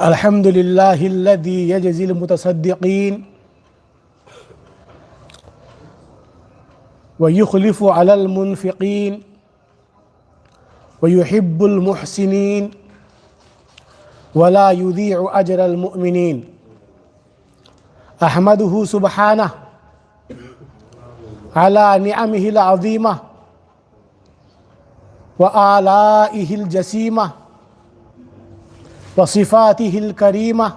الحمد لله الذي يجزي المتصدقين ويخلف على المنفقين ويحب المحسنين ولا يضيع أجر المؤمنين. أحمده سبحانه على نعمه العظيمة وآلائه الجسيمة وصفاته الكريمة.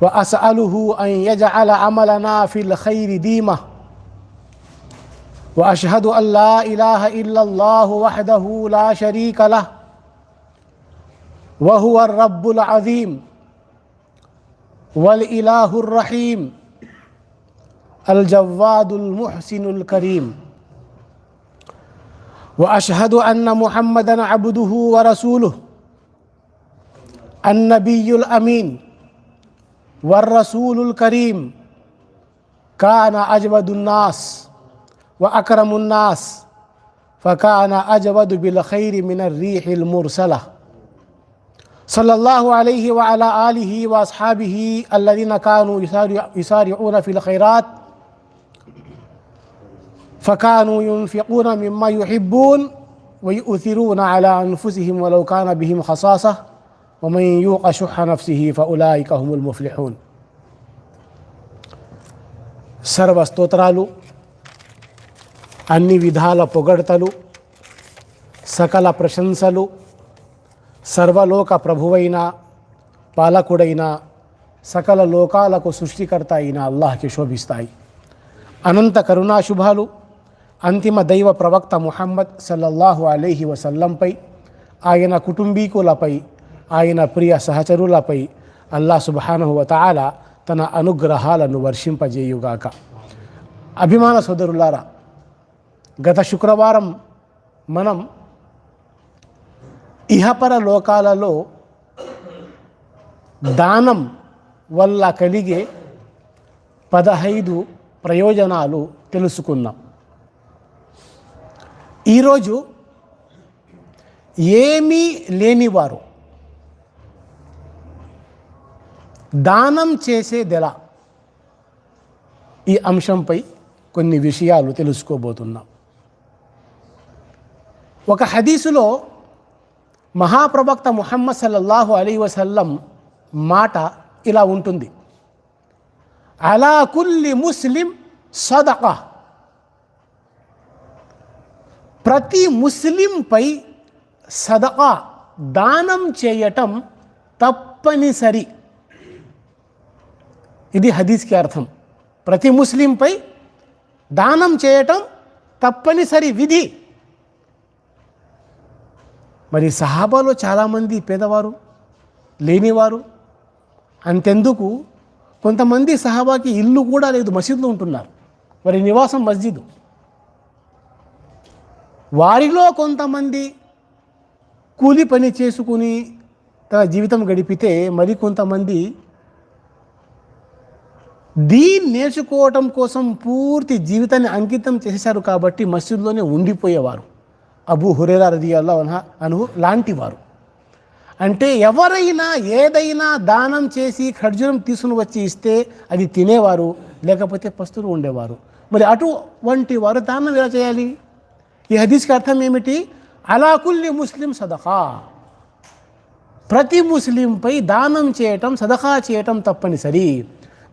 وأسأله أن يجعل عملنا في الخير ديمه وأشهد أن لا إله إلا الله وحده لا شريك له. وهو الرب العظيم. والإله الرحيم. الجواد المحسن الكريم. وأشهد أن محمدا عبده ورسوله. النبي الأمين والرسول الكريم. كان أجود الناس وأكرم الناس فكان أجود بالخير من الريح المرسلة. صلى الله عليه وعلى آله وأصحابه الذين كانوا يسارعون في الخيرات فكانوا ينفقون مما يحبون ويؤثرون على أنفسهم ولو كان بهم خصاصة. ومن يوق شح نفسه فأولئك هم المفلحون సర్వ స్తోత్రాలు అన్ని విధాల పొగడతలు సకల ప్రశంసలు సర్వలోక ప్రభువైన పాలకుడైన సకల లోకాలకు సృష్టికర్త అయిన అల్లాహ్కి శోభిస్తాయి అనంత కరుణాశుభాలు అంతిమ దైవ ప్రవక్త ముహమ్మద్ సల్లల్లాహు అలీహి వసల్లంపై ఆయన కుటుంబీకులపై ఆయన ప్రియ సహచరులపై అల్లా సుబానహువతాల తన అనుగ్రహాలను వర్షింపజేయుగాక. అభిమాన సోదరులారా గత శుక్రవారం మనం ఇహపర లోకాలలో దానం వల్ల కలిగే పదహైదు ప్రయోజనాలు తెలుసుకున్నాం. ఈరోజు ఏమీ లేనివారు దానం చేసేదెలా? ఈ అంశంపై కొన్ని విషయాలు తెలుసుకోబోతున్నాం. ఒక హదీసులో మహాప్రవక్త ముహమ్మద్ సల్లల్లాహు అలీ వసల్లం మాట ఇలా ఉంటుంది. అలా కుల్లి ముస్లిం సదక. ప్రతి ముస్లింపై సదక దానం చేయటం తప్పనిసరి. ఇది హదీస్కి అర్థం. ప్రతి ముస్లింపై దానం చేయటం తప్పనిసరి విధి. మరి సహాబాలో చాలామంది పేదవారు లేనివారు అంతెందుకు కొంతమంది సహాబాకి ఇల్లు కూడా లేదు మసీదులో ఉంటున్నారు. వారి నివాసం మస్జిద్. వారిలో కొంతమంది కూలి పని చేసుకుని తన జీవితం గడిపితే మరి కొంతమంది దీన్ని నేర్చుకోవటం కోసం పూర్తి జీవితాన్ని అంకితం చేశారు కాబట్టి మసీదులోనే ఉండిపోయేవారు. అబు హురేరా రది అల్లా అను లాంటివారు. అంటే ఎవరైనా ఏదైనా దానం చేసి ఖర్జూరం తీసుకుని వచ్చి ఇస్తే అది తినేవారు లేకపోతే పస్తులు ఉండేవారు. మరి అటువంటి వారు దానం ఎలా చేయాలి? ఈ హదీస్కి అర్థం ఏమిటి? అలాకుల్లి ముస్లిం సదఖా. ప్రతి ముస్లింపై దానం చేయటం సదఖా చేయటం తప్పనిసరి.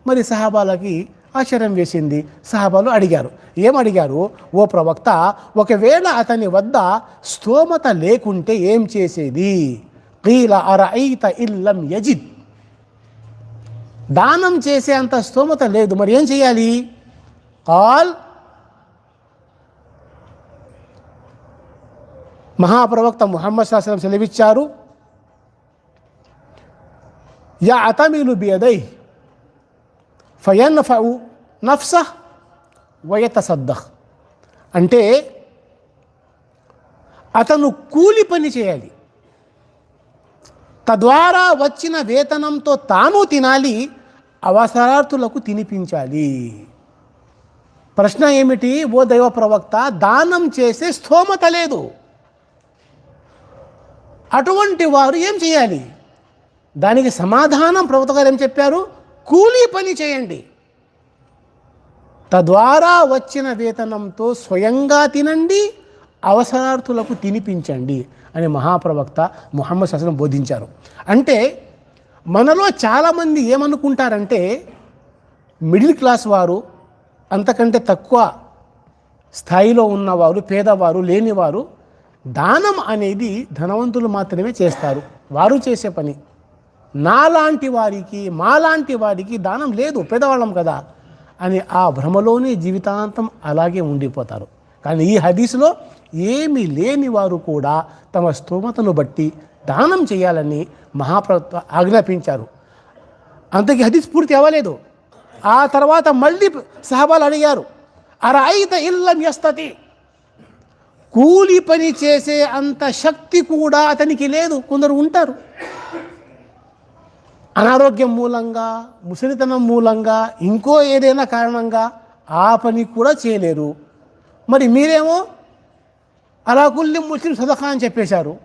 మరి సహాబాలకి ఆశ్చర్యం వేసింది. సహాబాలు అడిగారు. ఏం అడిగారు? ఓ ప్రవక్త ఒకవేళ అతని వద్ద స్తోమత లేకుంటే ఏం చేసేది? కీల అరఐత ఇల్లం యజిద్. దానం చేసే అంత స్తోమత లేదు. మరి ఏం చేయాలి? కాల్ మహాప్రవక్త ముహమ్మద్ శాస్త్రం సెలవిచ్చారు. యా అతమిలు బియదై ఫయన్ఫౌ నఫ్స వయతసద్దహ్ అంటే అతను కూలి పని చేయాలి. తద్వారా వచ్చిన వేతనంతో తాను తినాలి అవసరార్థులకు తినిపించాలి. ప్రశ్న ఏమిటి? ఓ దైవ ప్రవక్త దానం చేసే స్థోమత లేదు. అటువంటి వారు ఏం చేయాలి? దానికి సమాధానం ప్రవక్త గారు ఏం చెప్పారు? కూలీ పని చేయండి. తద్వారా వచ్చిన వేతనంతో స్వయంగా తినండి అవసరార్థులకు తినిపించండి అని మహాప్రవక్త ముహమ్మద్ సస్లం బోధించారు. అంటే మనలో చాలామంది ఏమనుకుంటారంటే మిడిల్ క్లాస్ వారు అంతకంటే తక్కువ స్థాయిలో ఉన్నవారు పేదవారు లేనివారు దానం అనేది ధనవంతులు మాత్రమే చేస్తారు. వారు చేసే పని. నాలాంటి వారికి మాలాంటి వారికి దానం లేదు పేదవాళ్ళం కదా అని ఆ భ్రమలోనే జీవితాంతం అలాగే ఉండిపోతారు. కానీ ఈ హదీసులో ఏమీ లేని వారు కూడా తమ స్తోమతను బట్టి దానం చేయాలని మహాప్రభుత్వ ఆజ్ఞాపించారు. అంతకి హదీస్ పూర్తి అవ్వలేదు. ఆ తర్వాత మళ్ళీ సహబాలు అడిగారు అరైత ఇల్లం ఎస్తతి కూలి పని చేసే అంత శక్తి కూడా అతనికి లేదు. కొందరు ఉంటారు. అనారోగ్యం మూలంగా ముసలితనం మూలంగా ఇంకో ఏదైనా కారణంగా ఆ పని కూడా చేయలేరు. మరి మీరేమో అలా కుల్లి ముస్లిం సదఖా అని చెప్పేశారు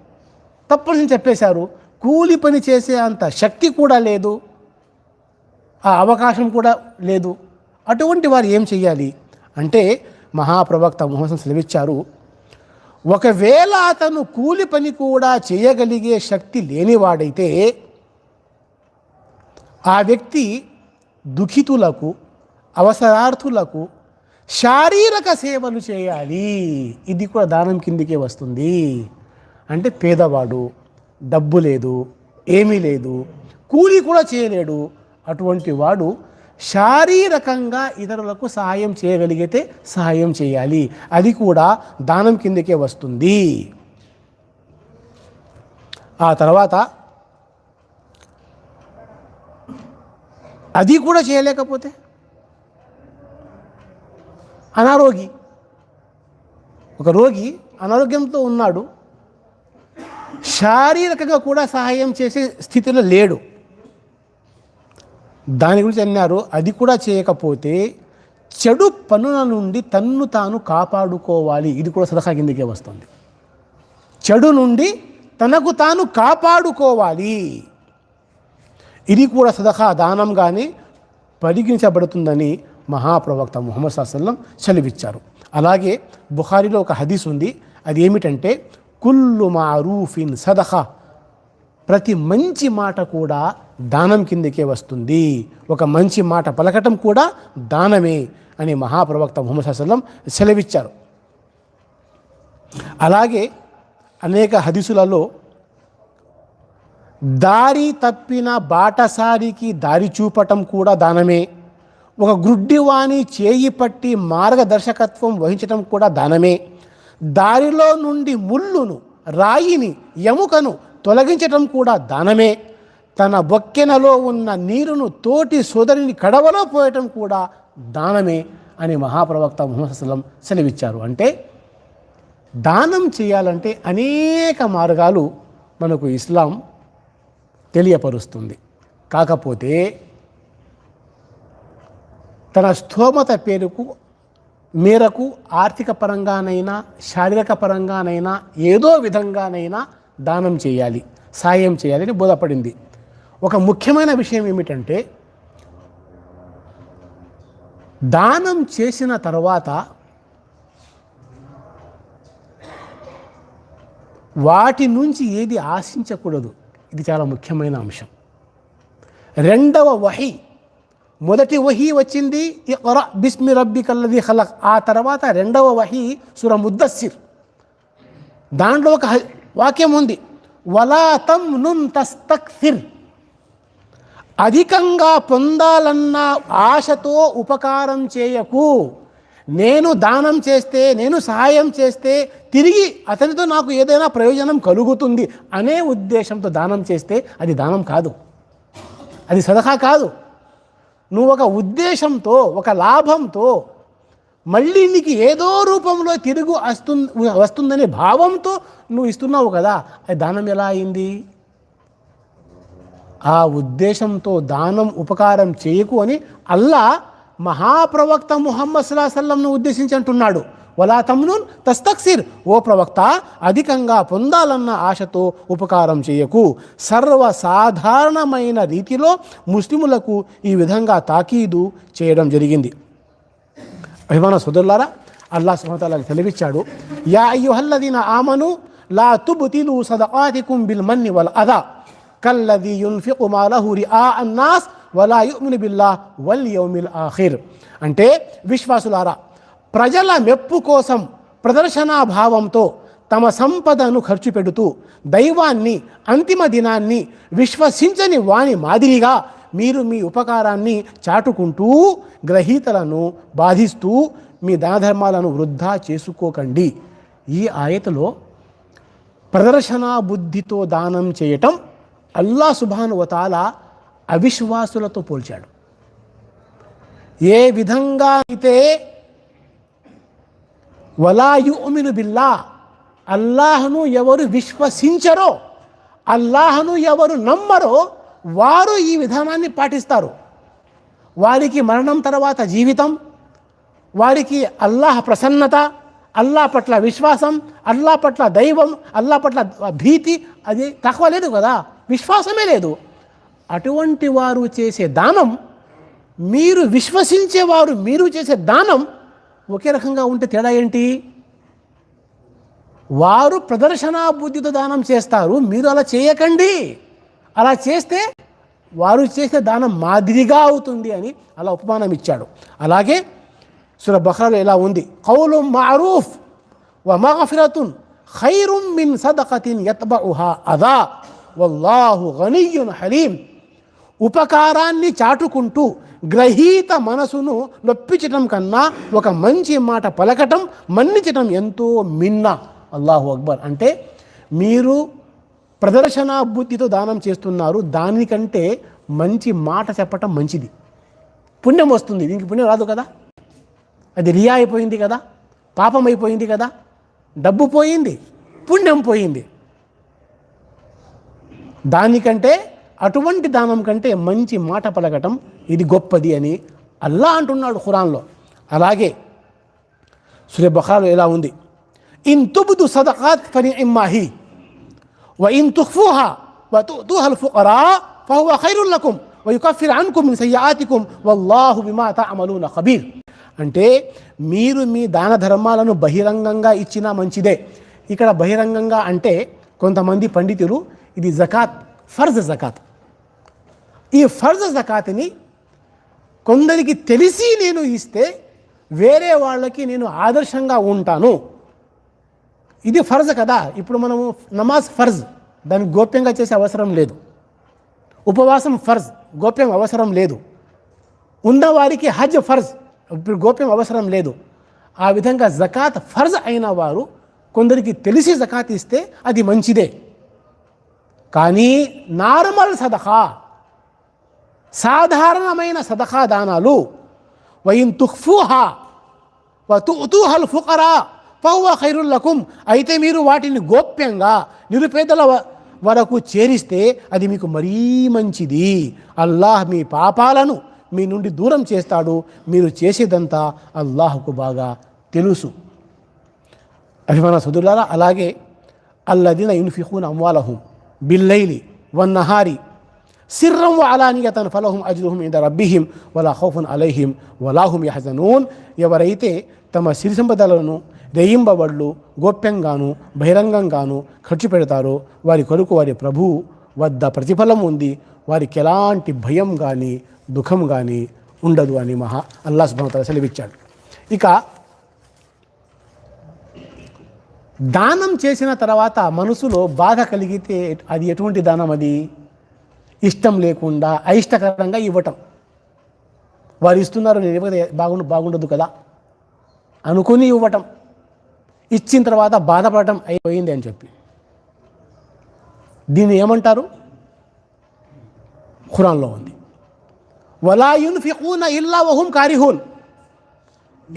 తప్పని చెప్పేశారు. కూలి పని చేసే అంత శక్తి కూడా లేదు ఆ అవకాశం కూడా లేదు. అటువంటి వారు ఏం చెయ్యాలి? అంటే మహాప్రవక్త మోహన్ సెలవిచ్చారు ఒకవేళ అతను కూలి పని కూడా చేయగలిగే శక్తి లేనివాడైతే ఆ వ్యక్తి దుఃఖితులకు అవసరార్థులకు శారీరక సేవలు చేయాలి. ఇది కూడా దానం కిందికే వస్తుంది. అంటే పేదవాడు డబ్బు లేదు ఏమీ లేదు కూలి కూడా చేయలేడు. అటువంటి వాడు శారీరకంగా ఇతరులకు సహాయం చేయగలిగితే సహాయం చేయాలి. అది కూడా దానం కిందకే వస్తుంది. ఆ తర్వాత అది కూడా చేయలేకపోతే? అనారోగి. ఒక రోగి అనారోగ్యంతో ఉన్నాడు. శారీరకంగా కూడా సహాయం చేసే స్థితిలో లేడు. దాని గురించి అన్నారు. అది కూడా చేయకపోతే చెడు పనుల నుండి తన్ను తాను కాపాడుకోవాలి. ఇది కూడా సలహా కిందకే వస్తుంది. చెడు నుండి తనకు తాను కాపాడుకోవాలి. ఇది కూడా సదఖా దానంగానే పరిగణించబడుతుందని మహాప్రవక్త ముహమ్మద్ సాహసల్లం సెలవిచ్చారు. అలాగే బుఖారిలో ఒక హదీస్ ఉంది. అది ఏమిటంటే కుల్లు మారూఫిన్ సదఖ. ప్రతి మంచి మాట కూడా దానం కిందకే వస్తుంది. ఒక మంచి మాట పలకటం కూడా దానమే అని మహాప్రవక్త ముహమ్మద్ సల్లం సెలవిచ్చారు. అలాగే అనేక హదీసులలో దారి తప్పిన బాటసారికి దారి చూపటం కూడా దానమే. ఒక గ్రుడ్డివాణి చేయి పట్టి మార్గదర్శకత్వం వహించటం కూడా దానమే. దారిలో నుండి ముళ్ళును రాయిని ఎముకను తొలగించటం కూడా దానమే. తన బొక్కెనలో ఉన్న నీరును తోటి సోదరిని కడవలో పోయటం కూడా దానమే అని మహాప్రవక్త ముహమ్మద్ సల్లం సెలవిచ్చారు. అంటే దానం చేయాలంటే అనేక మార్గాలు మనకు ఇస్లాం తెలియపరుస్తుంది. కాకపోతే తన స్థోమత పేరుకు మేరకు ఆర్థిక పరంగానైనా శారీరక పరంగానైనా ఏదో విధంగానైనా దానం చేయాలి సాయం చేయాలని బోధపడింది. ఒక ముఖ్యమైన విషయం ఏమిటంటే దానం చేసిన తర్వాత వాటి నుంచి ఏది ఆశించకూడదు. ఇది చాలా ముఖ్యమైన అంశం. రెండవ వహి మొదటి వహి వచ్చింది ఇక్రా బిస్మి రబ్బి కల్లది ఖలక్. ఆ తర్వాత రెండవ వహి సుర ముద్దస్సిర్. దాంట్లో ఒక వాక్యం ఉంది. వలా తమ్ నున్ తస్తక్సిర్. అధికంగా పొందాలన్న ఆశతో ఉపకారం చేయకు. నేను దానం చేస్తే నేను సహాయం చేస్తే తిరిగి అతనితో నాకు ఏదైనా ప్రయోజనం కలుగుతుంది అనే ఉద్దేశంతో దానం చేస్తే అది దానం కాదు. అది సదహా కాదు. నువ్వు ఒక ఉద్దేశంతో ఒక లాభంతో మళ్ళీ నీకు ఏదో రూపంలో తిరుగు వస్తు వస్తుందనే భావంతో నువ్వు ఇస్తున్నావు కదా అది దానం ఎలా అయింది? ఆ ఉద్దేశంతో దానం ఉపకారం చేయకు అని అల్లా మహాప్రవక్త ముహమ్మద్ సల్లాహల్లంను ఉద్దేశించి అంటున్నాడు వలా తమ్నున్ తస్తక్సిర్. ఓ ప్రవక్త అధికంగా పొందాలన్న ఆశతో ఉపకారం చేయకు. సర్వసాధారణమైన రీతిలో ముస్లిములకు ఈ విధంగా తాకీదు చేయడం జరిగింది. అభిమాన సోదరులారా అల్లా సుమతాలకు తెలివిచ్చాడు. యా అయ్యుహల్లదిన ఆమను లా తుబ్తిలు సదకాతికుం బిల్ మన్ని వల్ అదా. కల్లది యున్ఫికు మాలహు ఆ అన్నాస్ వలా యుమిను బిల్లా వల్ యౌమిల్ ఆఖిర్. అంటే విశ్వాసులారా ప్రజల మెప్పు కోసం ప్రదర్శనాభావంతో తమ సంపదను ఖర్చు పెడుతూ దైవాన్ని అంతిమ దినాన్ని విశ్వసించని వాని మాదిరిగా మీరు మీ ఉపకారాన్ని చాటుకుంటూ గ్రహీతలను బాధిస్తూ మీ దానధర్మాలను వృద్ధా చేసుకోకండి. ఈ ఆయతలో ప్రదర్శనా బుద్ధితో దానం చేయటం అల్లా సుభానువతాల అవిశ్వాసులతో పోల్చాడు. ఏ విధంగా అయితే వలాయుమిను బిల్లా అల్లాహను ఎవరు విశ్వసించరో అల్లాహను ఎవరు నమ్మరో వారు ఈ విధానాన్ని పాటిస్తారు. వారికి మరణం తర్వాత జీవితం వారికి అల్లాహ్ ప్రసన్నత అల్లా పట్ల విశ్వాసం అల్లా పట్ల దైవం అల్లా పట్ల భీతి అది తక్కువ లేదు కదా విశ్వాసమే లేదు. అటువంటి వారు చేసే దానం మీరు విశ్వసించేవారు మీరు చేసే దానం ఒకే రకంగా ఉంటే తేడా ఏంటి? వారు ప్రదర్శనా బుద్ధితో దానం చేస్తారు మీరు అలా చేయకండి. అలా చేస్తే వారు చేసే దానం మాదిరిగా అవుతుంది అని అలా ఉపమానం ఇచ్చాడు. అలాగే సుర బహ్రాలో ఇలా ఉంది? కౌలు మారూఫ్ వ మగఫిరతున్ ఖైరుం మిన్ సదకతిన్ యత్బఉహా అదా. వల్లాహు గనియున్ హలీం. ఉపకారాన్ని చాటుకుంటూ గ్రహీత మనసును నొప్పించటం కన్నా ఒక మంచి మాట పలకటం మన్నించటం ఎంతో మిన్న. అల్లాహు అక్బర్. అంటే మీరు ప్రదర్శనా బుద్ధితో దానం చేస్తున్నారు దానికంటే మంచి మాట చెప్పటం మంచిది. పుణ్యం వస్తుంది. దీనికి పుణ్యం రాదు కదా. అది రియా అయిపోయింది కదా. పాపం అయిపోయింది కదా. డబ్బు పోయింది. పుణ్యం పోయింది. దానికంటే అటువంటి దానం కంటే మంచి మాట పలకటం ఇది గొప్పది అని అల్లా అంటున్నాడు ఖురాన్లో. అలాగే సురే బహాలు ఎలా ఉంది? ఇన్ తుబుదు సదకాత్ ఫని ఇమ్మాహి వ ఇన్ తుహ్ఫుహా వ ఫుకరా ఫహువ ఖైరుల్లకుం వ యుకఫిర్ అన్కుం వల్లాహు విమాత తఅమలూన ఖబీర్. అంటే మీరు మీ దాన ధర్మాలను బహిరంగంగా ఇచ్చినా మంచిదే. ఇక్కడ బహిరంగంగా అంటే కొంతమంది పండితులు ఇది జకాత్ ఫర్జ్ జకాత్. ఈ ఫర్జ్ జకాతిని కొందరికి తెలిసి నేను ఇస్తే వేరే వాళ్ళకి నేను ఆదర్శంగా ఉంటాను. ఇది ఫర్జ్ కదా? ఇప్పుడు మనము నమాజ్ ఫర్జ్. దాన్ని గోప్యంగా చేసే అవసరం లేదు. ఉపవాసం ఫర్జ్. గోప్యం అవసరం లేదు. ఉన్నవారికి హజ్ ఫర్జ్. ఇప్పుడు గోప్యం అవసరం లేదు. ఆ విధంగా జకాత్ ఫర్జ్ అయిన వారు కొందరికి తెలిసి జకాత్ ఇస్తే అది మంచిదే. కానీ నార్మల్ సదహా సాధారణమైన సదఖా దానాలు వయిన్ తుహ్ఫూహా వతుహల్ ఫుకరా పౌవ ఖైరుల్లకుం అయితే మీరు వాటిని గోప్యంగా నిరుపేదల వరకు చేరిస్తే అది మీకు మరీ మంచిది. అల్లాహ్ మీ పాపాలను మీ నుండి దూరం చేస్తాడు. మీరు చేసేదంతా అల్లాహ్కు బాగా తెలుసు. అభిమాన సుదులారా అలాగే అల్లదిన యున్ఫిఖూన్ అమ్వాలహుం. బిల్లైలి వన్నహారి సిర్రం فلهم أجرهم عند ربهم ولا వలా عليهم ولا هم يحزنون ఎవరైతే తమ సిరి సంపదలను రెయింబవళ్ళు గోప్యంగాను బహిరంగంగాను ఖర్చు పెడతారో వారి కొరకు వారి ప్రభు వద్ద ప్రతిఫలం ఉంది. వారికి ఎలాంటి భయం కానీ దుఃఖం కానీ ఉండదు అని మహా అల్లా భవతల సెలవిచ్చాడు. ఇక దానం చేసిన తర్వాత మనసులో బాధ కలిగితే అది ఎటువంటి దానం అది? ఇష్టం లేకుండా అయిష్టకరంగా ఇవ్వటం. వారు ఇస్తున్నారు నేను ఇవ్వకపోతే బాగుండు బాగుండదు కదా? అనుకుని ఇవ్వటం. ఇచ్చిన తర్వాత బాధపడటం అయిపోయింది అని చెప్పి. దీన్ని ఏమంటారు? ఖురాన్లో ఉంది. వలా యున్ఫిqూన ఇల్లా వహుం కారిహూన్.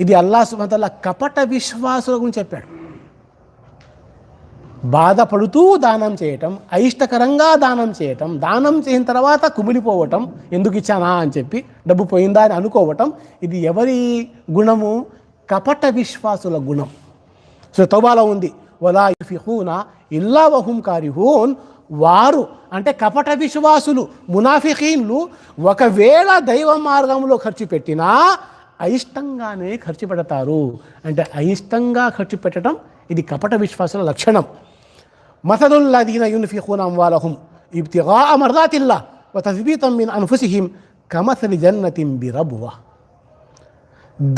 ఇది అల్లా సుమతల్లా కపట విశ్వాసుల గురించి చెప్పాడు. బాధపడుతూ దానం చేయటం అయిష్టకరంగా దానం చేయటం దానం చేసిన తర్వాత కుమిలిపోవటం ఎందుకు ఇచ్చానా అని చెప్పి డబ్బు పోయిందా అని అనుకోవటం ఇది ఎవరి గుణము? కపట విశ్వాసుల గుణం. సో తౌబాలో ఉంది. వలా యుఫిహూన ఇల్లా వహుం కారిహూన్. వారు అంటే కపట విశ్వాసులు మునాఫికీన్లు ఒకవేళ దైవ మార్గంలో ఖర్చు పెట్టినా అయిష్టంగానే ఖర్చు పెడతారు. అంటే అయిష్టంగా ఖర్చు పెట్టడం ఇది కపట విశ్వాసుల లక్షణం. మసలుల్లదీన యున్ఫిఖూన అమ్వాలహుం ఇబ్తిగా మర్దాతిల్లా వతస్బీతం మిన్ అన్ఫుసిహిం కమసలి జన్నతిం బిరబువ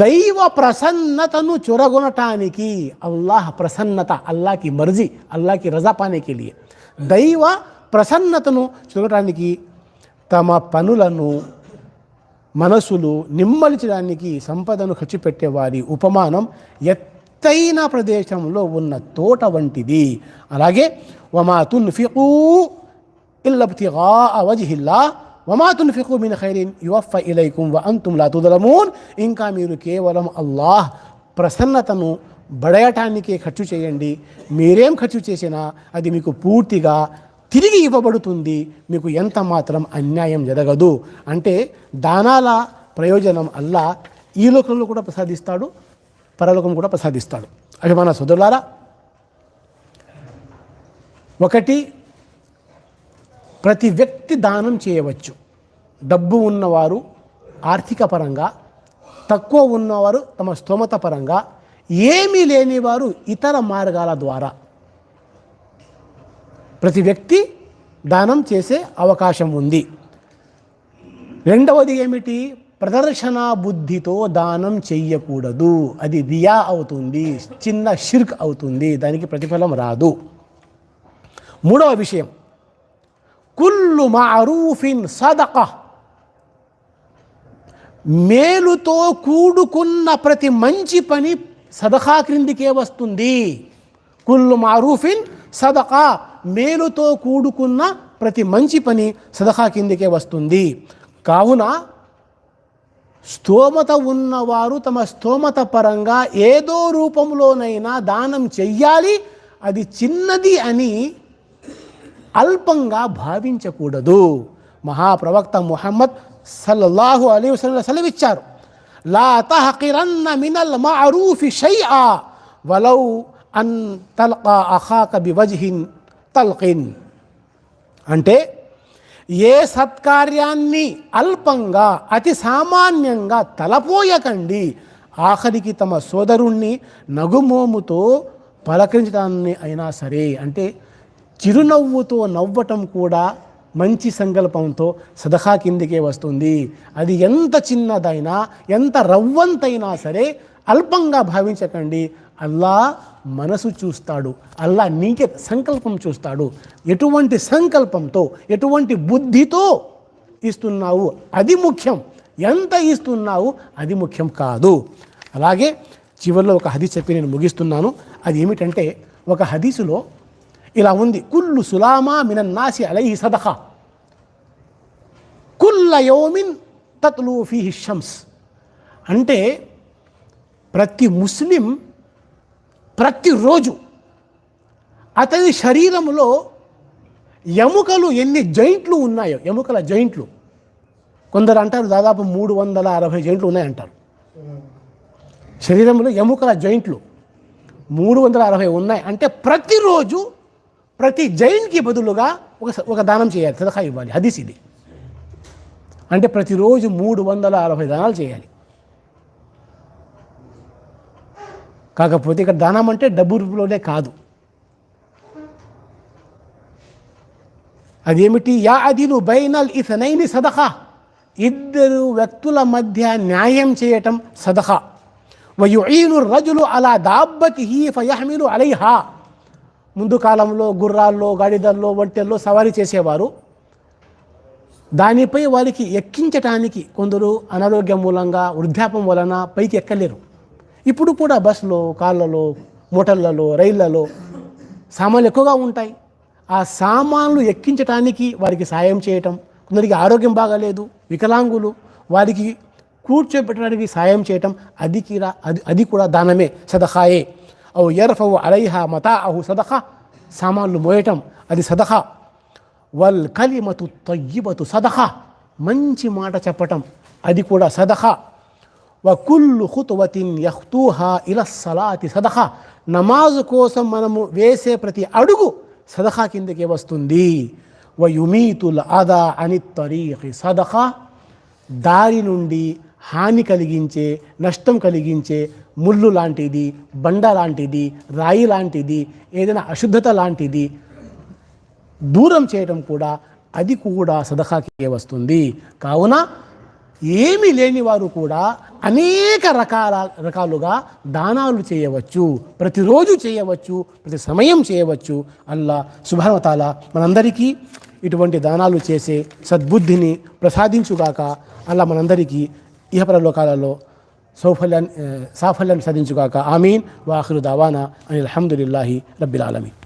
దైవ ప్రసన్నతను చొరగొనటానికి అల్లాహ్ ప్రసన్నత అల్లాకి మర్జీ అల్లాకి రజా పానేకి లియే దైవ ప్రసన్నతను చూడటానికి తమ పనులను మనసులు నిమ్మలిచడానికి సంపదను ఖర్చు పెట్టేవారి ఉపమానం ఎత్ ఎత్తైన ప్రదేశంలో ఉన్న తోట వంటిది. అలాగే వమా తున్ఫిqూ ఇల్లబ్తిగా అవజిహిల్లా వమా తున్ఫిqూ మిన్ ఖైరిన్ యువఫ ఇలైకుం వ అంతుం లా తుదలమూన్ ఇంకా మీరు కేవలం అల్లాహ్ ప్రసన్నతను బడయటానికే ఖర్చు చేయండి. మీరేం ఖర్చు చేసినా అది మీకు పూర్తిగా తిరిగి ఇవ్వబడుతుంది. మీకు ఎంత మాత్రం అన్యాయం జరగదు. అంటే దానాల ప్రయోజనం అల్లా ఈ లోకంలో కూడా ప్రసాదిస్తాడు. పరలోకం కూడా ప్రసాదిస్తాడు. అభిమాన సోదరులారా ఒకటి ప్రతి వ్యక్తి దానం చేయవచ్చు. డబ్బు ఉన్నవారు ఆర్థిక పరంగా తక్కువ ఉన్నవారు తమ స్తోమత పరంగా ఏమీ లేనివారు ఇతర మార్గాల ద్వారా. ప్రతి వ్యక్తి దానం చేసే అవకాశం ఉంది. రెండవది ఏమిటి? ప్రదర్శన బుద్ధితో దానం చెయ్యకూడదు. అది రియా అవుతుంది చిన్న షిర్క్ అవుతుంది దానికి ప్రతిఫలం రాదు. మూడవ విషయం కుల్లు మారూఫిన్ సదక. మేలుతో కూడుకున్న ప్రతి మంచి పని సదఖా క్రిందికే వస్తుంది. కుల్లు మారూఫిన్ సదక మేలుతో కూడుకున్న ప్రతి మంచి పని సదఖా కిందికే వస్తుంది. కావున స్తోమత ఉన్నవారు తమ స్తోమత పరంగా ఏదో రూపంలోనైనా దానం చెయ్యాలి. అది చిన్నది అని అల్పంగా భావించకూడదు. మహాప్రవక్త ముహమ్మద్ సల్లల్లాహు అలీ వసల్లం సెలవిచ్చారు. లా తహకిరన్న మినల్ మారూఫి షైఆ వలౌ అన్ తల్కా అఖాక బివజ్హిన్ తల్కిన్. అంటే ఏ సత్కార్యాన్ని అల్పంగా అతి సామాన్యంగా తలపోయకండి. ఆఖరికి తమ సోదరుణ్ణి నగుమోముతో పలకరించడాన్ని అయినా సరే అంటే చిరునవ్వుతో నవ్వటం కూడా మంచి సంకల్పంతో సదఖా కిందికే వస్తుంది. అది ఎంత చిన్నదైనా ఎంత రవ్వంతైనా సరే అల్పంగా భావించకండి. అల్లా మనసు చూస్తాడు అల్లా నీకే సంకల్పం చూస్తాడు. ఎటువంటి సంకల్పంతో ఎటువంటి బుద్ధితో ఇస్తున్నావు? అది ముఖ్యం. ఎంత ఇస్తున్నావు? అది ముఖ్యం కాదు. అలాగే చివరిలో ఒక హదీస్ చెప్పి నేను ముగిస్తున్నాను. అది ఏమిటంటే ఒక హదీసులో ఇలా ఉంది కుల్లు సులామా మినన్నాసి అలై సదఖా. కుల్ల యోమిన్ తత్లు ఫీహి షమ్స్. అంటే ప్రతి ముస్లిం ప్రతిరోజు అతని శరీరంలో ఎముకలు ఎన్ని జైంట్లు ఉన్నాయో ఎముకల జైంట్లు కొందరు అంటారు దాదాపు మూడు వందల అరవై జైంట్లు ఉన్నాయంటారు. శరీరంలో ఎముకల జైంట్లు మూడు వందల అరవై ఉన్నాయి. అంటే ప్రతిరోజు ప్రతి జైన్కి బదులుగా ఒక ఒక దానం చేయాలి సదఖా ఇవ్వాలి. హదీస్ ఇది. అంటే ప్రతిరోజు మూడు వందల అరవై దానాలు చేయాలి. కాకపోతే ఇక్కడ దానం అంటే డబ్బు రూపంలోనే కాదు. అదేమిటి? యా అదిలు బైనల్ ఇసనైని సదహా ఇద్దరు వ్యక్తుల మధ్య న్యాయం చేయటం సదఖా. వయుఈను రజులు అలా దాబ్బతిహి ఫయహమిలు అలైహా. ముందు కాలంలో గుర్రాల్లో గాడిదల్లో ఒంటెల్లో సవారీ చేసేవారు. దానిపై వారికి ఎక్కించటానికి కొందరు అనారోగ్యం మూలంగా వృద్ధాపం వలన పైకి ఎక్కలేరు. ఇప్పుడు కూడా బస్సులో కార్లలో మోటార్లలో రైళ్ళలో సామాన్లు ఎక్కువగా ఉంటాయి. ఆ సామాన్లు ఎక్కించటానికి వారికి సాయం చేయటం కొందరికి ఆరోగ్యం బాగాలేదు వికలాంగులు వారికి కూర్చోబెట్టడానికి సాయం చేయటం అది కూడా అది అది కూడా దానమే సదఖాయే. ఓ ఎర్ఫవు అలైహా మతా అహు సదఖా. సామాన్లు మోయటం అది సదఖా. వల్ కలిమతు తయ్యిబతు సదఖా. మంచి మాట చెప్పటం అది కూడా సదఖా. వకుల్లు హుతువతిన్ యహ్తూహా ఇల సలాతి సదహా నమాజు కోసం మనము వేసే ప్రతి అడుగు సదహా కిందకే వస్తుంది. వయుమీతుల్ అదా అని తరీఖి సదహా దారి నుండి హాని కలిగించే నష్టం కలిగించే ముళ్ళు లాంటిది బండ లాంటిది రాయి లాంటిది ఏదైనా అశుద్ధత లాంటిది దూరం చేయడం కూడా అది కూడా సదహాకే వస్తుంది. కావున ఏమీ లేని వారు కూడా అనేక రకాల రకాలుగా దానాలు చేయవచ్చు ప్రతిరోజు చేయవచ్చు ప్రతి సమయం చేయవచ్చు. అల్లా సుభానవతాల మనందరికీ ఇటువంటి దానాలు చేసే సద్బుద్ధిని ప్రసాదించుగాక అల్లా మనందరికీ ఇహపర లోకాలలో సౌఫల్యాన్ని సాఫల్యాన్ని సాధించుగాక. ఆమీన్. వాఖిరు దావానా అని అల్హమ్దులిల్లాహి రబ్బిల్ ఆలమీన్.